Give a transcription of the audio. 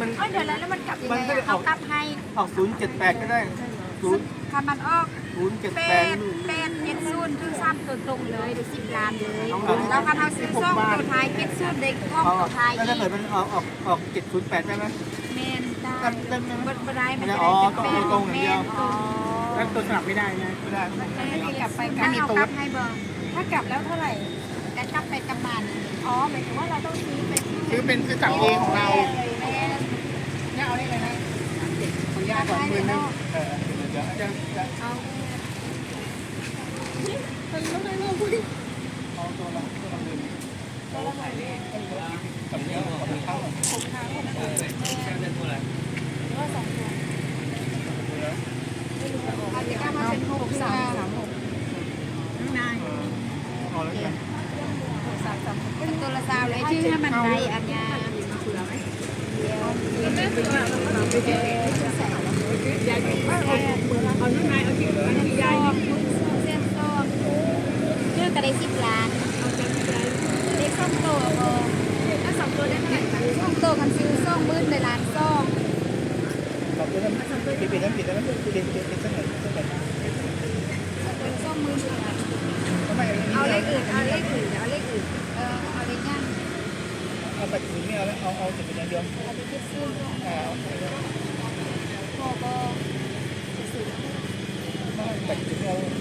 มันมัน เอ้ยเดี๋ยวแล้วแล้วมันกลับยังมัไงนก็จะอะอเขาอก กลับให้ออกศูนย์เจ็ดแปดก็ได้ศูนย์คำมันออกศูนย์เจ็ดเป็แปดดเป็ดเจ็ดศูนย์คือซ้ำตัวตรงเลยเดี๋ยวสิบล้านเลยเอาเอาแล้วคันเอาซื้อซ่องตัวท้ายเจ็ดศูนย์เด็กกล้องเอาตัวท้ายแล้วอีถ้ากเกิดมันออกออกออกเจ็ดศูนย์แปดได้ไหม เมนได้ได้ได้ไหมบนบนได้มันไม่ได้จะอ๋อได้เป็นต้องเอาตรงอย่างเดียว อ๋อแล้วตัวสลับไม่ได้นะไม่ได้ไม่ได้ให้กลับไปกลับเอากลับให้บ่ถ้ากลับแล้วเท่าไหร่แต่กลับไปกลับมานี่อ๋อหมายถึงว่าเราต้องซื้อไปที่ซื้อเป็นซื้อจับเองของเรา แม่น เนี่ยเอาได้เลยนะ ของยาสองหมื่น กับเนื้อกับข้าวอาจจะกลับมาเป็นหกสามสามหกนายเอาแล้วกันเป็นตัวละสาวเลยชื่อให้มันได้อันยาเดี๋ยวเดี๋ยวเป็นตัวใส่เอานุ่นไม้เอาที่อันที่ยายเส้นซอกเลือกก็ได้สิบล้านเล็กสองตัวพอถ้าสองตัวได้เท่าไหร่คะสองตัวกันซื้อสองหมื่นในล้านสองขอบคุณนะปิดปิดนะปิดนะปิดปิดปิดปิดสักหน่อยสักหน่อยเป็นสองหมื่นเอาเลขอื่นเอาเลขอื่นเอาเลขอื่นเออเอาเลขย่างเอาไปถึงนี่เอาเอาเอาจ็ดเป็นย่างเดียวเอาไปคิดซื้อ Like.